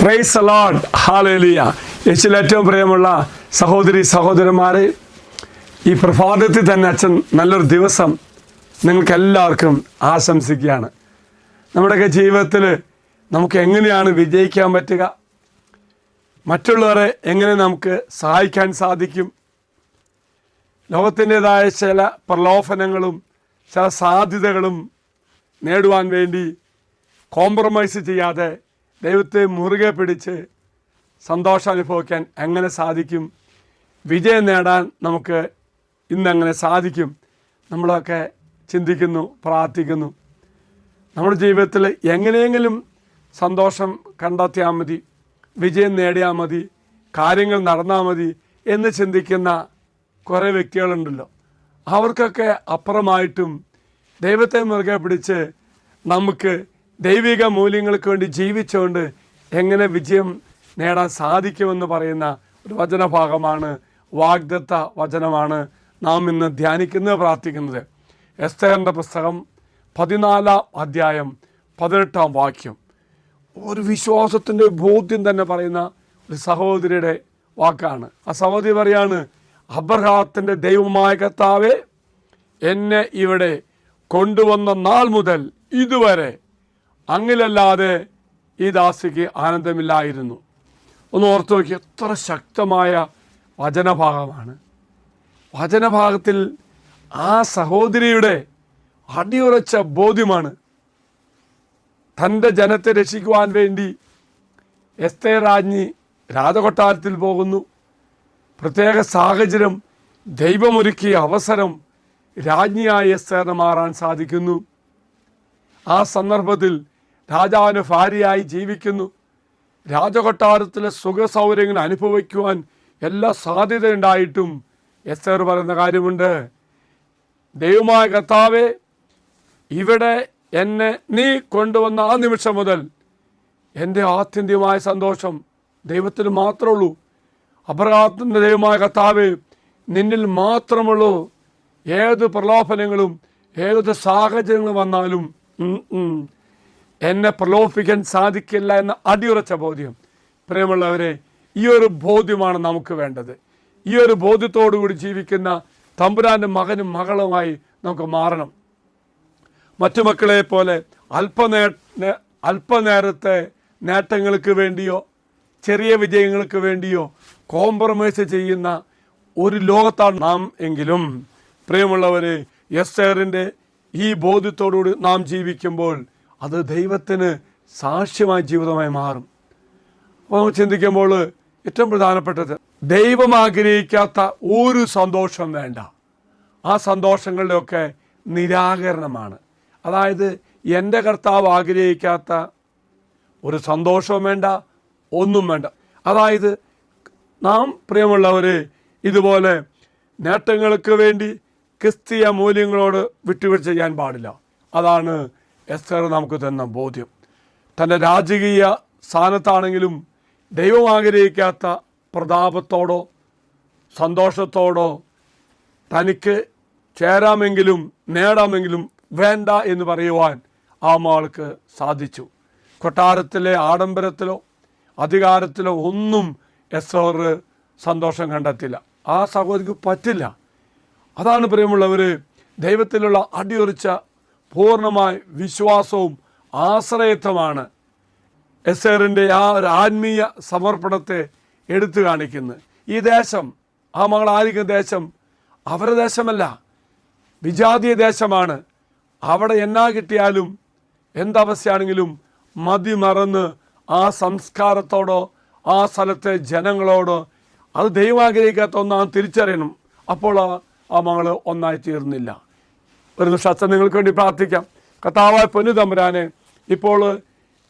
Price allowed hallelujah യേശുവിൽ ഏറ്റവും പ്രിയമുള്ള സഹോദരി സഹോദരന്മാരെ ഈ പ്രഭാതത്തിൽ തന്നെ അച്ഛൻ നല്ലൊരു ദിവസം നിങ്ങൾക്ക് എല്ലാവർക്കും ആശംസിക്കുകയാണ്. നമ്മുടെയൊക്കെ ജീവിതത്തിൽ നമുക്ക് എങ്ങനെയാണ് വിജയിക്കാൻ പറ്റുക? മറ്റുള്ളവരെ എങ്ങനെ നമുക്ക് സഹായിക്കാൻ സാധിക്കും? ലോകത്തിന്റെതായ ചില പ്രലോഭനങ്ങളും ചില സാധ്യതകളും നേടുവാൻ വേണ്ടി കോംപ്രമൈസ് ചെയ്യാതെ ദൈവത്തെ മുറുകെ പിടിച്ച് സന്തോഷം അനുഭവിക്കാൻ എങ്ങനെ സാധിക്കും? വിജയം നേടാൻ നമുക്ക് ഇന്നെങ്ങനെ സാധിക്കും? നമ്മളൊക്കെ ചിന്തിക്കുന്നു പ്രാർത്ഥിക്കുന്നു. നമ്മുടെ ജീവിതത്തിൽ എങ്ങനെയെങ്കിലും സന്തോഷം കണ്ടെത്തിയാൽ മതി വിജയം നേടിയാൽ മതി കാര്യങ്ങൾ നടന്നാൽ മതി എന്ന് ചിന്തിക്കുന്ന കുറേ വ്യക്തികളുണ്ടല്ലോ. അവർക്കൊക്കെ അപ്പുറമായിട്ടും ദൈവത്തെ മുറുകെ പിടിച്ച് നമുക്ക് ദൈവിക മൂല്യങ്ങൾക്ക് വേണ്ടി ജീവിച്ചുകൊണ്ട് എങ്ങനെ വിജയം നേടാൻ സാധിക്കുമെന്ന് പറയുന്ന ഒരു വചനഭാഗമാണ് വാഗ്ദത്ത വചനമാണ് നാം ഇന്ന് ധ്യാനിക്കുന്നത് പ്രാർത്ഥിക്കുന്നത്. എസ്തേറിന്റെ പുസ്തകം പതിനാലാം അധ്യായം പതിനെട്ടാം വാക്യം. ഒരു വിശ്വാസത്തിന്റെ ബോധ്യം തന്നെ പറയുന്ന ഒരു സഹോദരിയുടെ വാക്കാണ്. ആ സഹോദരി പറയാണ് അബ്രഹാത്തിന്റെ ദൈവമായ കർത്താവെ എന്നെ ഇവിടെ കൊണ്ടുവന്ന നാൾ മുതൽ ഇതുവരെ അങ്ങിലല്ലാതെ ഈ ദാസിക്ക് ആനന്ദമില്ലായിരുന്നു. ഒന്ന് ഓർത്തു നോക്കി എത്ര ശക്തമായ വചനഭാഗമാണ്. വചനഭാഗത്തിൽ ആ സഹോദരിയുടെ അടിയുറച്ച ബോധ്യമാണ്. തന്റെ ജനത്തെ രക്ഷിക്കുവാൻ വേണ്ടി എസ്തേ രാജ്ഞി രാജകൊട്ടാരത്തിൽ പോകുന്നു. പ്രത്യേക സാഹചര്യം ദൈവമൊരുക്കിയ അവസരം രാജ്ഞിയായ എസ്തേറിന് മാറാൻ സാധിക്കുന്നു. ആ സന്ദർഭത്തിൽ രാജാവിന് ഭാര്യയായി ജീവിക്കുന്നു. രാജകൊട്ടാരത്തിലെ സുഖ സൗകര്യങ്ങൾ അനുഭവിക്കുവാൻ എല്ലാ സാധ്യതയുണ്ടായിട്ടും എസ്തേർ പറയുന്ന കാര്യമുണ്ട്. ദൈവമായ കർത്താവെ ഇവിടെ എന്നെ നീ കൊണ്ടുവന്ന ആ നിമിഷം മുതൽ എന്റെ ആത്യന്തികമായ സന്തോഷം ദൈവത്തിന് മാത്രമേ ഉള്ളൂ. അപരാധത്തിന്റെ ദൈവമായ കർത്താവ് നിന്നിൽ മാത്രമുള്ളൂ. ഏത് പ്രലോഭനങ്ങളും ഏത് സാഹചര്യങ്ങളും വന്നാലും എന്നെ പ്രലോഭിപ്പിക്കാൻ സാധിക്കില്ല എന്ന അടിയുറച്ച ബോധ്യം. പ്രിയമുള്ളവരെ ഈ ഒരു ബോധ്യമാണ് നമുക്ക് വേണ്ടത്. ഈ ഒരു ബോധ്യത്തോടു കൂടി ജീവിക്കുന്ന തമ്പുരാന്റെ മകനും മകളുമായി നമുക്ക് മാറണം. മറ്റു മക്കളെ പോലെ അല്പനേ അല്പനേരത്തെ നേട്ടങ്ങൾക്ക് വേണ്ടിയോ ചെറിയ വിജയങ്ങൾക്ക് വേണ്ടിയോ കോംപ്രമൈസ് ചെയ്യുന്ന ഒരു ലോകത്താണ് നാം എങ്കിലും. പ്രിയമുള്ളവരെ എസ്തേറിന്റെ ഈ ബോധ്യത്തോടുകൂടി നാം ജീവിക്കുമ്പോൾ അത് ദൈവത്തിന് സാക്ഷ്യമായ ജീവിതമായി മാറും. അപ്പോൾ നമ്മൾ ചിന്തിക്കുമ്പോൾ ഏറ്റവും പ്രധാനപ്പെട്ടത് ദൈവം ആഗ്രഹിക്കാത്ത ഒരു സന്തോഷം വേണ്ട. ആ സന്തോഷങ്ങളുടെയൊക്കെ നിരാകരണമാണ്. അതായത് എന്റെ കർത്താവ് ആഗ്രഹിക്കാത്ത ഒരു സന്തോഷവും വേണ്ട ഒന്നും വേണ്ട. അതായത് നാം പ്രിയമുള്ളവർ ഇതുപോലെ നേട്ടങ്ങൾക്ക് വേണ്ടി ക്രിസ്തീയ മൂല്യങ്ങളോട് വിട്ടുവീഴ്ച ചെയ്യാൻ പാടില്ല. അതാണ് എസ്തർ നമുക്ക് തന്ന ബോധ്യം. തന്റെ രാജകീയ സ്ഥാനത്താണെങ്കിലും ദൈവം ആഗ്രഹിക്കാത്ത പ്രതാപത്തോടോ സന്തോഷത്തോടോ തനിക്ക് ചേരാമെങ്കിലും നേടാമെങ്കിലും വേണ്ട എന്ന് പറയുവാൻ ആ മാൾക്ക് സാധിച്ചു. കൊട്ടാരത്തിലെ ആഡംബരത്തിലോ അധികാരത്തിലോ ഒന്നും എസ്തോർ സന്തോഷം കണ്ടെത്തില്ല. ആ സഹോദരിക്ക് പറ്റില്ല. അതാണ് പ്രിയമുള്ളവർ ദൈവത്തിലുള്ള അടിയുറച്ച പൂർണമായ വിശ്വാസവും ആശ്രയത്വമാണ് എസേറിന്റെ ആ ഒരു ആത്മീയ സമർപ്പണത്തെ എടുത്തു കാണിക്കുന്നത് ഈ ദേശം ആ മകൾ ആയിരിക്കുന്ന ദേശം അവരുടെ ദേശമല്ല. വിജാതീയ ദേശമാണ്. അവിടെ എന്നാ കിട്ടിയാലും എന്തവസ്ഥയാണെങ്കിലും മതി മറന്ന് ആ സംസ്കാരത്തോടോ ആ സ്ഥലത്തെ ജനങ്ങളോടോ അത് ദൈവം ആഗ്രഹിക്കാത്ത ഒന്നാണ് തിരിച്ചറിയണം. അപ്പോൾ ആ മകൾ ഒന്നായി തീർന്നില്ല. ഒരു നിമിഷം അച്ഛൻ നിങ്ങൾക്ക് വേണ്ടി പ്രാർത്ഥിക്കാം. കർത്താവായ പൊന്നു തമ്പുരാനെ ഇപ്പോൾ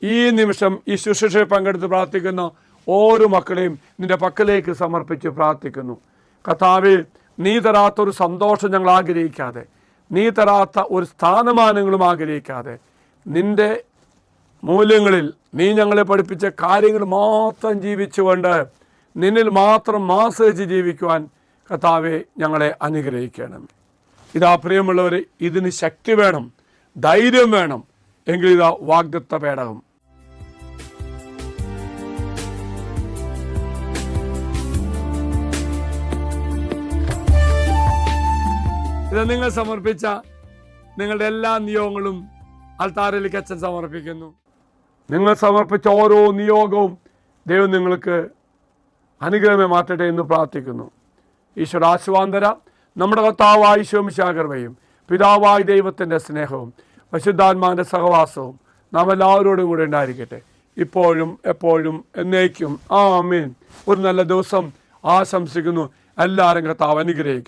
ഈ നിമിഷം ഈ ശുശ്രൂഷയിൽ പങ്കെടുത്ത് പ്രാർത്ഥിക്കുന്ന ഓരോ മക്കളെയും നിന്റെ പക്കലേക്ക് സമർപ്പിച്ച് പ്രാർത്ഥിക്കുന്നു. കർത്താവെ നീ തരാത്തൊരു സന്തോഷം ഞങ്ങൾ ആഗ്രഹിക്കാതെ നീ തരാത്ത ഒരു സ്ഥാനമാനങ്ങളും ആഗ്രഹിക്കാതെ നിന്റെ മൂല്യങ്ങളിൽ നീ ഞങ്ങളെ പഠിപ്പിച്ച കാര്യങ്ങൾ മാത്രം ജീവിച്ചുകൊണ്ട് നിന്നിൽ മാത്രം ആശ്രയിച്ച് ജീവിക്കുവാൻ കർത്താവെ ഞങ്ങളെ അനുഗ്രഹിക്കണം ഇതാ പ്രിയമുള്ളവർ ഇതിന് ശക്തി വേണം ധൈര്യം വേണം. എങ്കിൽ ഇതാ വാഗ്ദത്ത പേടകം. ഇത് നിങ്ങൾ സമർപ്പിച്ച നിങ്ങളുടെ എല്ലാ നിയോഗങ്ങളും അൽത്താരലിക്ക് അച്ഛൻ സമർപ്പിക്കുന്നു. നിങ്ങൾ സമർപ്പിച്ച ഓരോ നിയോഗവും ദൈവം നിങ്ങൾക്ക് അനുഗ്രഹമേ മാറ്റട്ടെ എന്ന് പ്രാർത്ഥിക്കുന്നു. ഈശ്വര ആശ്വാന്തര നമ്മുടെ കർത്താവായ ശോമിശാകർവയും പിതാവായ ദൈവത്തിന്റെ സ്നേഹവും പശുദ്ധാത്മാവിന്റെ സഹവാസവും നാം എല്ലാവരോടും കൂടെ ഉണ്ടായിരിക്കട്ടെ. ഇപ്പോഴും എപ്പോഴും എന്നേക്കും. ആ അമ്മീൻ ഒരു നല്ല ദിവസം ആശംസിക്കുന്നു. എല്ലാവരും കർത്താവ് അനുഗ്രഹിക്കും